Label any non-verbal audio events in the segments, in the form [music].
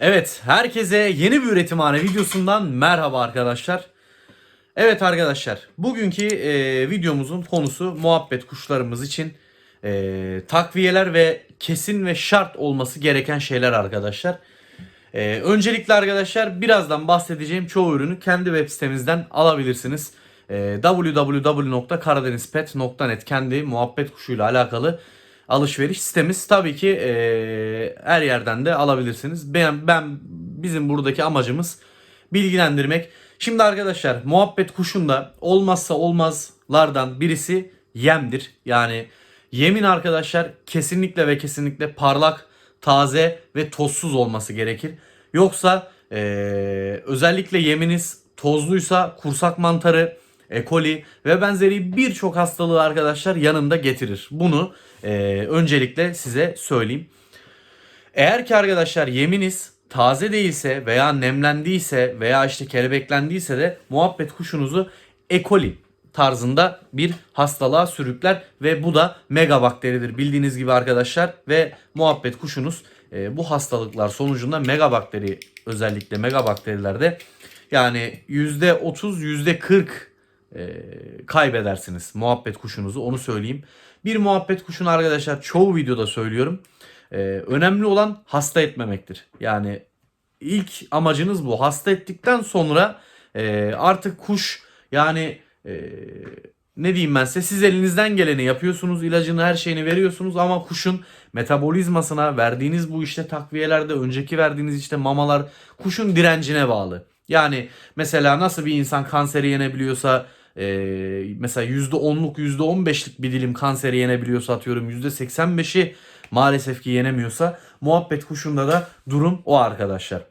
Evet, herkese yeni bir üretimhane videosundan merhaba arkadaşlar. Evet arkadaşlar, bugünkü e, videomuzun konusu muhabbet kuşlarımız için e, takviyeler ve kesin ve şart olması gereken şeyler arkadaşlar. E, öncelikle arkadaşlar birazdan bahsedeceğim çoğu ürünü kendi web sitemizden alabilirsiniz. E, www.karadenizpet.net kendi muhabbet kuşuyla alakalı alışveriş sitemiz. Tabii ki e, her yerden de alabilirsiniz. Ben, ben bizim buradaki amacımız bilgilendirmek. Şimdi arkadaşlar muhabbet kuşunda olmazsa olmazlardan birisi yemdir. Yani yemin arkadaşlar kesinlikle ve kesinlikle parlak, taze ve tozsuz olması gerekir. Yoksa e, özellikle yeminiz tozluysa kursak mantarı, e. coli ve benzeri birçok hastalığı arkadaşlar yanında getirir. Bunu e, öncelikle size söyleyeyim. Eğer ki arkadaşlar yeminiz taze değilse veya nemlendiyse veya işte kelebeklendiyse de muhabbet kuşunuzu E. coli tarzında bir hastalığa sürükler ve bu da megabakteridir bildiğiniz gibi arkadaşlar ve muhabbet kuşunuz e, bu hastalıklar sonucunda megabakteri özellikle megabakterilerde yani %30 %40 e, kaybedersiniz muhabbet kuşunuzu onu söyleyeyim. Bir muhabbet kuşunu arkadaşlar çoğu videoda söylüyorum. E, önemli olan hasta etmemektir. Yani ilk amacınız bu. Hasta ettikten sonra e, artık kuş yani e, ne diyeyim ben size siz elinizden geleni yapıyorsunuz ilacını her şeyini veriyorsunuz ama kuşun metabolizmasına verdiğiniz bu işte takviyelerde önceki verdiğiniz işte mamalar kuşun direncine bağlı. Yani mesela nasıl bir insan kanseri yenebiliyorsa e, mesela %10'luk %15'lik bir dilim kanseri yenebiliyorsa atıyorum %85'i maalesef ki yenemiyorsa muhabbet kuşunda da durum o arkadaşlar.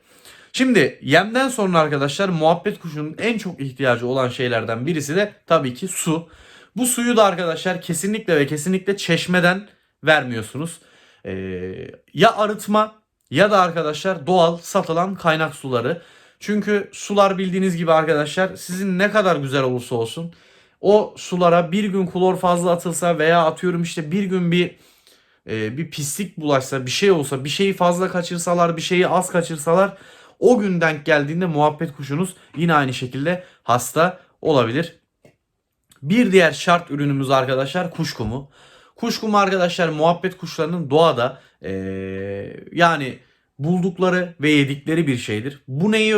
Şimdi yemden sonra arkadaşlar muhabbet kuşunun en çok ihtiyacı olan şeylerden birisi de tabii ki su. Bu suyu da arkadaşlar kesinlikle ve kesinlikle çeşmeden vermiyorsunuz. Ee, ya arıtma ya da arkadaşlar doğal satılan kaynak suları. Çünkü sular bildiğiniz gibi arkadaşlar sizin ne kadar güzel olursa olsun o sulara bir gün klor fazla atılsa veya atıyorum işte bir gün bir e, bir pislik bulaşsa bir şey olsa bir şeyi fazla kaçırsalar bir şeyi az kaçırsalar o gün denk geldiğinde muhabbet kuşunuz yine aynı şekilde hasta olabilir. Bir diğer şart ürünümüz arkadaşlar kuş kumu. Kuş kumu arkadaşlar muhabbet kuşlarının doğada e, yani buldukları ve yedikleri bir şeydir. Bu neyi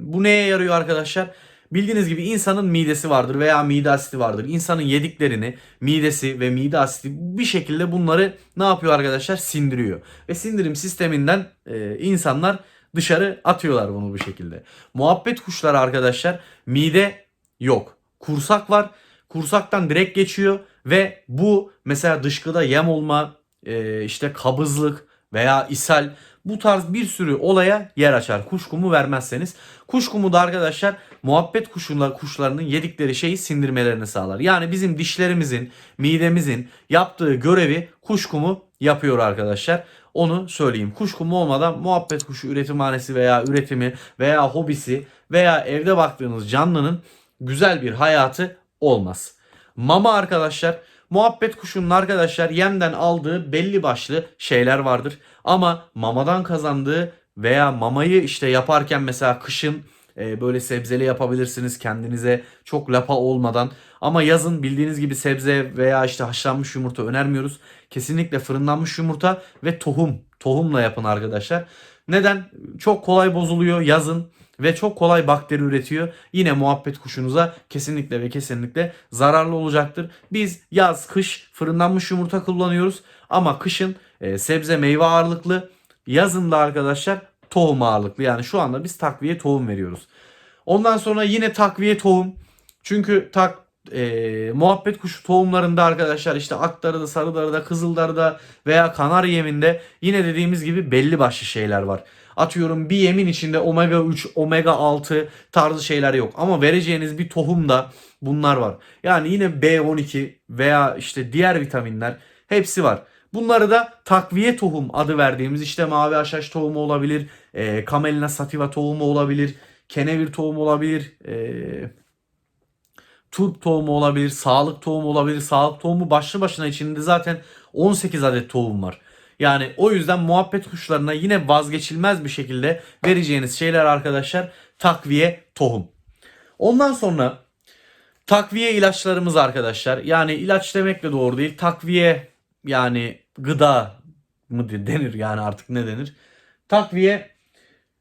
bu neye yarıyor arkadaşlar? Bildiğiniz gibi insanın midesi vardır veya mide asidi vardır. İnsanın yediklerini midesi ve mide asidi bir şekilde bunları ne yapıyor arkadaşlar? Sindiriyor. Ve sindirim sisteminden e, insanlar dışarı atıyorlar bunu bu şekilde. Muhabbet kuşları arkadaşlar mide yok. Kursak var. Kursaktan direkt geçiyor ve bu mesela dışkıda yem olma, e, işte kabızlık veya ishal bu tarz bir sürü olaya yer açar. Kuş kumu vermezseniz. Kuş kumu da arkadaşlar muhabbet kuşlar, kuşlarının yedikleri şeyi sindirmelerini sağlar. Yani bizim dişlerimizin, midemizin yaptığı görevi kuş kumu yapıyor arkadaşlar. Onu söyleyeyim. Kuş kumu olmadan muhabbet kuşu üretimhanesi veya üretimi veya hobisi veya evde baktığınız canlının güzel bir hayatı olmaz. Mama arkadaşlar muhabbet kuşunun arkadaşlar yemden aldığı belli başlı şeyler vardır. Ama mamadan kazandığı veya mamayı işte yaparken mesela kışın e, böyle sebzeli yapabilirsiniz kendinize çok lapa olmadan. Ama yazın bildiğiniz gibi sebze veya işte haşlanmış yumurta önermiyoruz. Kesinlikle fırınlanmış yumurta ve tohum. Tohumla yapın arkadaşlar. Neden? Çok kolay bozuluyor yazın ve çok kolay bakteri üretiyor. Yine muhabbet kuşunuza kesinlikle ve kesinlikle zararlı olacaktır. Biz yaz, kış fırınlanmış yumurta kullanıyoruz ama kışın e, sebze meyve ağırlıklı, yazın da arkadaşlar tohum ağırlıklı. Yani şu anda biz takviye tohum veriyoruz. Ondan sonra yine takviye tohum. Çünkü tak e, muhabbet kuşu tohumlarında arkadaşlar işte aktarıda, sarıdarıda, kızıldarıda veya kanar yeminde yine dediğimiz gibi belli başlı şeyler var. Atıyorum bir yemin içinde omega 3, omega 6 tarzı şeyler yok. Ama vereceğiniz bir tohumda bunlar var. Yani yine B12 veya işte diğer vitaminler hepsi var. Bunları da takviye tohum adı verdiğimiz işte mavi haşhaş tohumu olabilir, e, Camelina sativa tohumu olabilir, kenevir tohumu olabilir, e, turp tohumu olabilir, sağlık tohumu olabilir. Sağlık tohumu başlı başına içinde zaten 18 adet tohum var. Yani o yüzden muhabbet kuşlarına yine vazgeçilmez bir şekilde vereceğiniz şeyler arkadaşlar takviye tohum. Ondan sonra takviye ilaçlarımız arkadaşlar. Yani ilaç demek de doğru değil. Takviye yani gıda mı denir yani artık ne denir? Takviye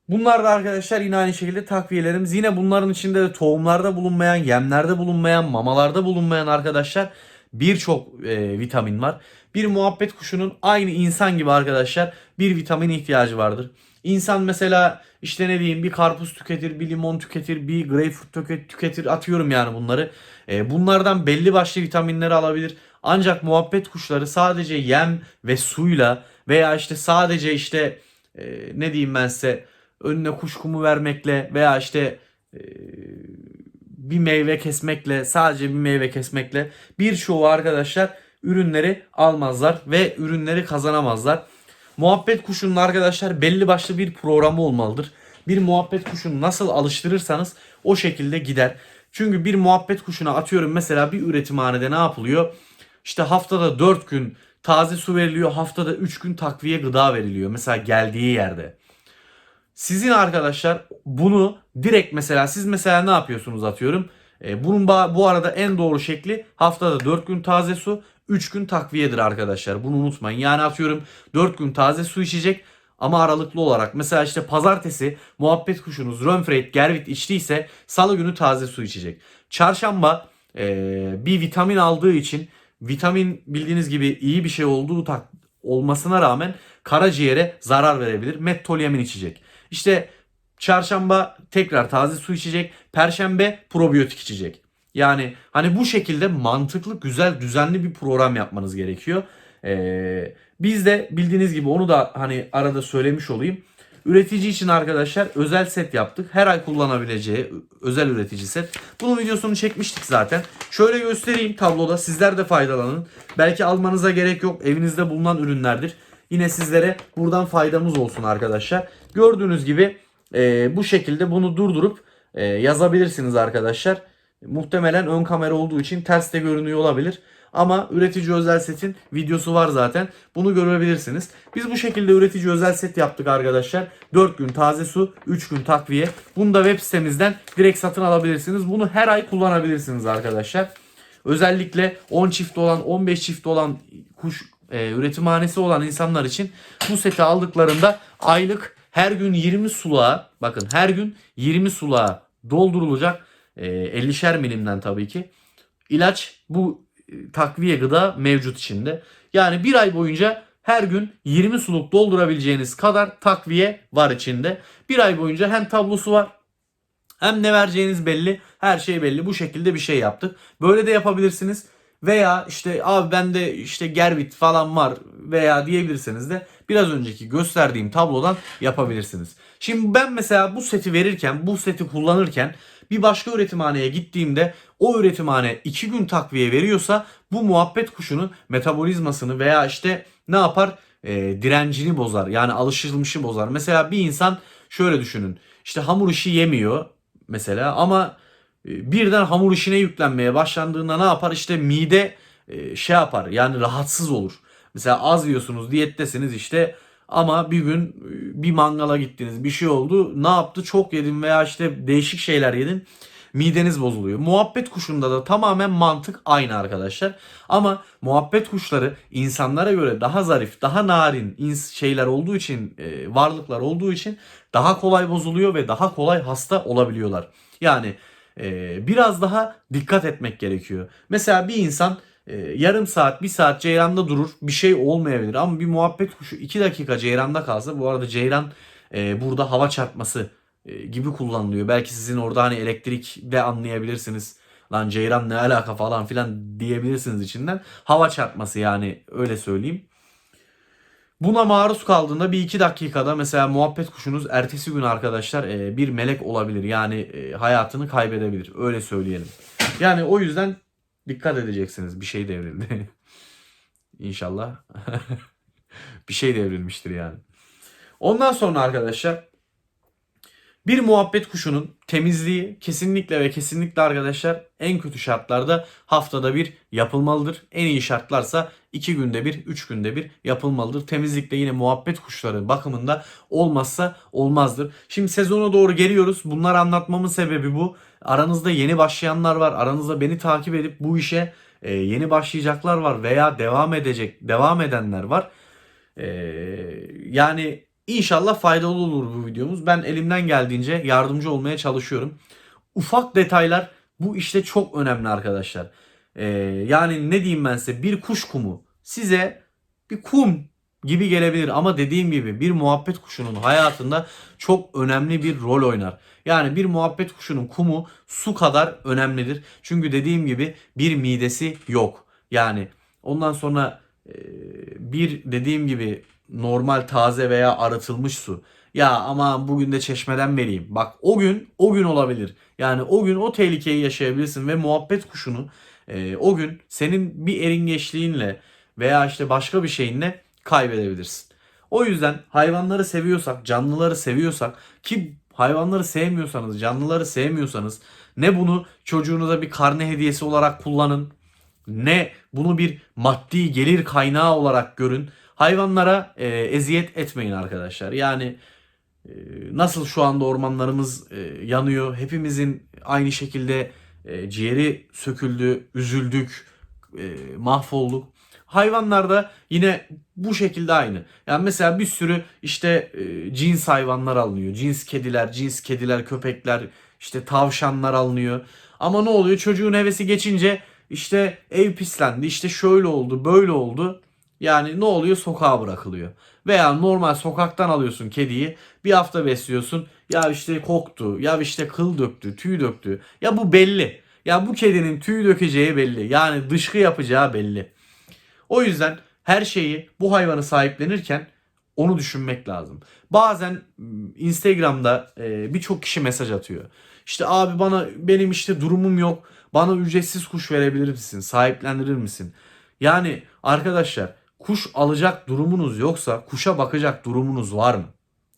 Bunlar da arkadaşlar yine aynı şekilde takviyelerimiz. Yine bunların içinde de tohumlarda bulunmayan, yemlerde bulunmayan, mamalarda bulunmayan arkadaşlar birçok e, vitamin var. Bir muhabbet kuşunun aynı insan gibi arkadaşlar bir vitamin ihtiyacı vardır. İnsan mesela işte ne diyeyim bir karpuz tüketir, bir limon tüketir, bir greyfurt tüket- tüketir atıyorum yani bunları. E, bunlardan belli başlı vitaminleri alabilir. Ancak muhabbet kuşları sadece yem ve suyla veya işte sadece işte e, ne diyeyim ben size önüne kuş kumu vermekle veya işte e, bir meyve kesmekle sadece bir meyve kesmekle birçoğu arkadaşlar ürünleri almazlar ve ürünleri kazanamazlar. Muhabbet kuşunun arkadaşlar belli başlı bir programı olmalıdır. Bir muhabbet kuşunu nasıl alıştırırsanız o şekilde gider. Çünkü bir muhabbet kuşuna atıyorum mesela bir üretimhanede ne yapılıyor? İşte haftada 4 gün taze su veriliyor, haftada 3 gün takviye gıda veriliyor. Mesela geldiği yerde. Sizin arkadaşlar bunu direkt mesela siz mesela ne yapıyorsunuz atıyorum. E, bunun bu arada en doğru şekli haftada 4 gün taze su 3 gün takviyedir arkadaşlar. Bunu unutmayın. Yani atıyorum 4 gün taze su içecek ama aralıklı olarak. Mesela işte pazartesi muhabbet kuşunuz Römfreit Gervit içtiyse salı günü taze su içecek. Çarşamba e, bir vitamin aldığı için vitamin bildiğiniz gibi iyi bir şey olduğu tak olmasına rağmen karaciğere zarar verebilir. Mettolyamin içecek. İşte çarşamba tekrar taze su içecek. Perşembe probiyotik içecek. Yani hani bu şekilde mantıklı, güzel, düzenli bir program yapmanız gerekiyor. Ee, biz de bildiğiniz gibi onu da hani arada söylemiş olayım. Üretici için arkadaşlar özel set yaptık. Her ay kullanabileceği özel üretici set. Bunun videosunu çekmiştik zaten. Şöyle göstereyim tabloda. Sizler de faydalanın. Belki almanıza gerek yok. Evinizde bulunan ürünlerdir. Yine sizlere buradan faydamız olsun arkadaşlar. Gördüğünüz gibi e, bu şekilde bunu durdurup e, yazabilirsiniz arkadaşlar. Muhtemelen ön kamera olduğu için ters de görünüyor olabilir. Ama üretici özel setin videosu var zaten. Bunu görebilirsiniz. Biz bu şekilde üretici özel set yaptık arkadaşlar. 4 gün taze su, 3 gün takviye. Bunu da web sitemizden direkt satın alabilirsiniz. Bunu her ay kullanabilirsiniz arkadaşlar. Özellikle 10 çift olan, 15 çift olan kuş e, üretimhanesi olan insanlar için bu seti aldıklarında aylık her gün 20 suluğa bakın her gün 20 suluğa doldurulacak e, 50'şer milimden tabii ki ilaç bu e, takviye gıda mevcut içinde. Yani bir ay boyunca her gün 20 suluk doldurabileceğiniz kadar takviye var içinde. Bir ay boyunca hem tablosu var hem ne vereceğiniz belli. Her şey belli. Bu şekilde bir şey yaptık. Böyle de yapabilirsiniz. Veya işte abi bende işte gerbit falan var veya diyebilirseniz de biraz önceki gösterdiğim tablodan yapabilirsiniz. Şimdi ben mesela bu seti verirken, bu seti kullanırken bir başka üretimhaneye gittiğimde o üretimhane 2 gün takviye veriyorsa bu muhabbet kuşunun metabolizmasını veya işte ne yapar? E, direncini bozar. Yani alışılmışı bozar. Mesela bir insan şöyle düşünün. İşte hamur işi yemiyor mesela ama birden hamur işine yüklenmeye başlandığında ne yapar? İşte mide e, şey yapar yani rahatsız olur. Mesela az yiyorsunuz diyettesiniz işte ama bir gün e, bir mangala gittiniz bir şey oldu ne yaptı çok yedin veya işte değişik şeyler yedin mideniz bozuluyor. Muhabbet kuşunda da tamamen mantık aynı arkadaşlar. Ama muhabbet kuşları insanlara göre daha zarif, daha narin şeyler olduğu için, e, varlıklar olduğu için daha kolay bozuluyor ve daha kolay hasta olabiliyorlar. Yani e, biraz daha dikkat etmek gerekiyor. Mesela bir insan e, yarım saat, bir saat ceyranda durur. Bir şey olmayabilir ama bir muhabbet kuşu 2 dakika ceyranda kalsa bu arada ceyran e, burada hava çarpması e, gibi kullanılıyor. Belki sizin orada hani elektrik de anlayabilirsiniz. Lan ceyran ne alaka falan filan diyebilirsiniz içinden. Hava çarpması yani öyle söyleyeyim. Buna maruz kaldığında bir iki dakikada mesela muhabbet kuşunuz ertesi gün arkadaşlar e, bir melek olabilir. Yani e, hayatını kaybedebilir. Öyle söyleyelim. Yani o yüzden dikkat edeceksiniz. Bir şey devrildi. [laughs] İnşallah. [laughs] bir şey devrilmiştir yani. Ondan sonra arkadaşlar bir muhabbet kuşunun temizliği kesinlikle ve kesinlikle arkadaşlar en kötü şartlarda haftada bir yapılmalıdır. En iyi şartlarsa 2 günde bir, 3 günde bir yapılmalıdır. Temizlikte yine muhabbet kuşları bakımında olmazsa olmazdır. Şimdi sezona doğru geliyoruz. Bunları anlatmamın sebebi bu. Aranızda yeni başlayanlar var. Aranızda beni takip edip bu işe e, yeni başlayacaklar var veya devam edecek, devam edenler var. E, yani inşallah faydalı olur bu videomuz. Ben elimden geldiğince yardımcı olmaya çalışıyorum. Ufak detaylar bu işte çok önemli arkadaşlar. E, yani ne diyeyim ben size bir kuş kumu size bir kum gibi gelebilir ama dediğim gibi bir muhabbet kuşunun hayatında çok önemli bir rol oynar. Yani bir muhabbet kuşunun kumu su kadar önemlidir. Çünkü dediğim gibi bir midesi yok. Yani ondan sonra e, bir dediğim gibi normal taze veya arıtılmış su. Ya ama bugün de çeşmeden vereyim. Bak o gün o gün olabilir. Yani o gün o tehlikeyi yaşayabilirsin ve muhabbet kuşunu e, o gün senin bir eringeçliğinle veya işte başka bir şeyinle kaybedebilirsin. O yüzden hayvanları seviyorsak, canlıları seviyorsak ki hayvanları sevmiyorsanız, canlıları sevmiyorsanız ne bunu çocuğunuza bir karne hediyesi olarak kullanın, ne bunu bir maddi gelir kaynağı olarak görün. Hayvanlara e, eziyet etmeyin arkadaşlar. Yani e, nasıl şu anda ormanlarımız e, yanıyor, hepimizin aynı şekilde e, ciğeri söküldü, üzüldük, e, mahvolduk. Hayvanlarda yine bu şekilde aynı. Yani mesela bir sürü işte e, cins hayvanlar alınıyor. Cins kediler, cins kediler, köpekler, işte tavşanlar alınıyor. Ama ne oluyor? Çocuğun hevesi geçince işte ev pislendi, işte şöyle oldu, böyle oldu. Yani ne oluyor? Sokağa bırakılıyor. Veya normal sokaktan alıyorsun kediyi. Bir hafta besliyorsun. Ya işte koktu. Ya işte kıl döktü. Tüy döktü. Ya bu belli. Ya bu kedinin tüy dökeceği belli. Yani dışkı yapacağı belli. O yüzden her şeyi bu hayvanı sahiplenirken onu düşünmek lazım. Bazen Instagram'da e, birçok kişi mesaj atıyor. İşte abi bana benim işte durumum yok. Bana ücretsiz kuş verebilir misin? Sahiplendirir misin? Yani arkadaşlar kuş alacak durumunuz yoksa kuşa bakacak durumunuz var mı?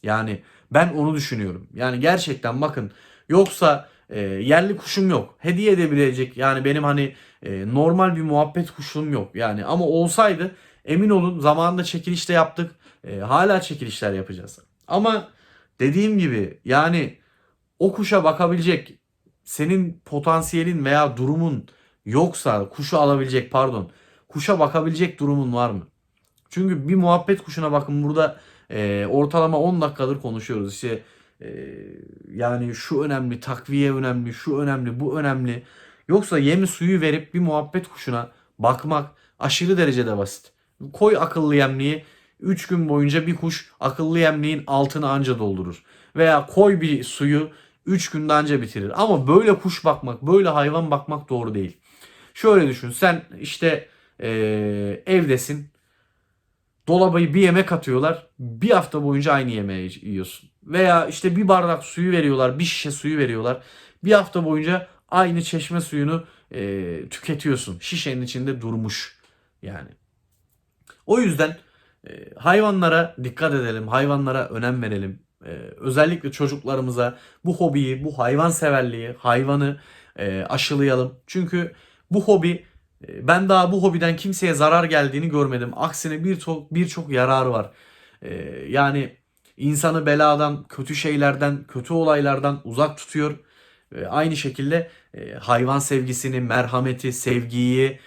Yani ben onu düşünüyorum. Yani gerçekten bakın yoksa e, yerli kuşum yok. Hediye edebilecek yani benim hani e, normal bir muhabbet kuşum yok. Yani ama olsaydı emin olun zamanında çekilişte yaptık. E, hala çekilişler yapacağız. Ama dediğim gibi yani o kuşa bakabilecek senin potansiyelin veya durumun yoksa kuşu alabilecek pardon kuşa bakabilecek durumun var mı? Çünkü bir muhabbet kuşuna bakın burada e, ortalama 10 dakikadır konuşuyoruz. İşte e, yani şu önemli, takviye önemli, şu önemli, bu önemli. Yoksa yemi suyu verip bir muhabbet kuşuna bakmak aşırı derecede basit. Koy akıllı yemliği 3 gün boyunca bir kuş akıllı yemliğin altını anca doldurur. Veya koy bir suyu 3 günde anca bitirir. Ama böyle kuş bakmak, böyle hayvan bakmak doğru değil. Şöyle düşün sen işte e, evdesin dolabı bir yemek atıyorlar. Bir hafta boyunca aynı yemeği yiyorsun. Veya işte bir bardak suyu veriyorlar, bir şişe suyu veriyorlar. Bir hafta boyunca aynı çeşme suyunu e, tüketiyorsun. Şişenin içinde durmuş yani. O yüzden e, hayvanlara dikkat edelim, hayvanlara önem verelim. E, özellikle çocuklarımıza bu hobiyi, bu hayvan severliği, hayvanı e, aşılayalım. Çünkü bu hobi ben daha bu hobiden kimseye zarar geldiğini görmedim. Aksine birçok birçok yararı var. E, yani insanı beladan, kötü şeylerden, kötü olaylardan uzak tutuyor. E, aynı şekilde hayvan sevgisini, merhameti, sevgiyi,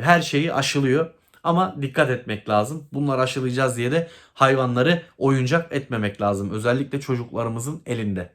her şeyi aşılıyor. Ama dikkat etmek lazım. Bunları aşılayacağız diye de hayvanları oyuncak etmemek lazım. Özellikle çocuklarımızın elinde.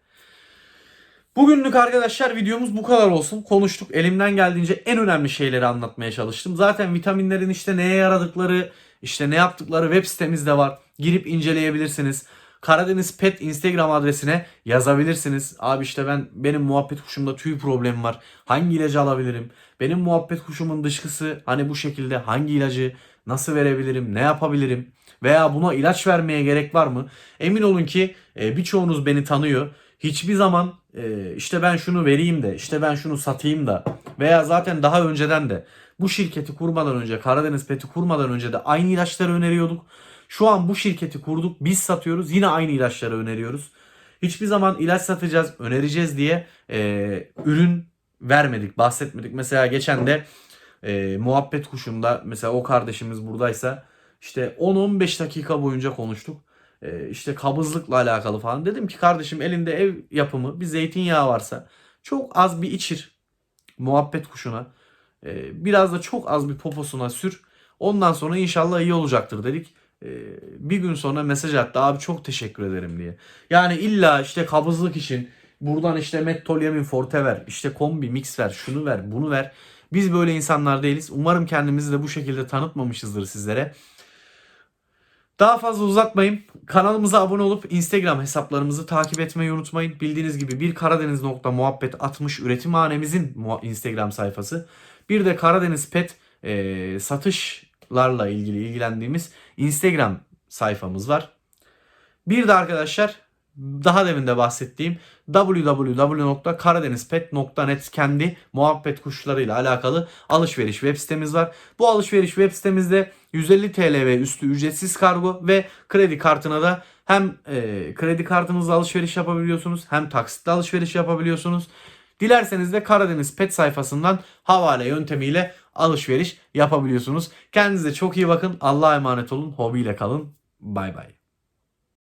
Bugünlük arkadaşlar videomuz bu kadar olsun. Konuştuk. Elimden geldiğince en önemli şeyleri anlatmaya çalıştım. Zaten vitaminlerin işte neye yaradıkları, işte ne yaptıkları web sitemizde var. Girip inceleyebilirsiniz. Karadeniz Pet Instagram adresine yazabilirsiniz. Abi işte ben benim muhabbet kuşumda tüy problemi var. Hangi ilacı alabilirim? Benim muhabbet kuşumun dışkısı hani bu şekilde hangi ilacı nasıl verebilirim? Ne yapabilirim? Veya buna ilaç vermeye gerek var mı? Emin olun ki e, birçoğunuz beni tanıyor. Hiçbir zaman e, işte ben şunu vereyim de işte ben şunu satayım da veya zaten daha önceden de bu şirketi kurmadan önce Karadeniz Pet'i kurmadan önce de aynı ilaçları öneriyorduk. Şu an bu şirketi kurduk biz satıyoruz yine aynı ilaçları öneriyoruz. Hiçbir zaman ilaç satacağız önereceğiz diye e, ürün vermedik bahsetmedik. Mesela geçen de E, muhabbet kuşunda mesela o kardeşimiz buradaysa işte 10-15 dakika boyunca konuştuk. E, işte kabızlıkla alakalı falan. Dedim ki kardeşim elinde ev yapımı bir zeytinyağı varsa çok az bir içir muhabbet kuşuna. E, biraz da çok az bir poposuna sür. Ondan sonra inşallah iyi olacaktır dedik. E, bir gün sonra mesaj attı abi çok teşekkür ederim diye. Yani illa işte kabızlık için buradan işte Mettolyamin Forte ver, işte kombi mix ver, şunu ver, bunu ver. Biz böyle insanlar değiliz. Umarım kendimizi de bu şekilde tanıtmamışızdır sizlere. Daha fazla uzatmayayım. Kanalımıza abone olup Instagram hesaplarımızı takip etmeyi unutmayın. Bildiğiniz gibi bir Karadeniz nokta muhabbet 60 üretimhanemizin Instagram sayfası. Bir de Karadeniz Pet e, satışlarla ilgili ilgilendiğimiz Instagram sayfamız var. Bir de arkadaşlar daha demin de bahsettiğim www.karadenizpet.net kendi muhabbet kuşlarıyla alakalı alışveriş web sitemiz var. Bu alışveriş web sitemizde 150 TL ve üstü ücretsiz kargo ve kredi kartına da hem e, kredi kartınızla alışveriş yapabiliyorsunuz hem taksitle alışveriş yapabiliyorsunuz. Dilerseniz de Karadeniz Pet sayfasından havale yöntemiyle alışveriş yapabiliyorsunuz. Kendinize çok iyi bakın. Allah'a emanet olun. Hobiyle kalın. Bay bay.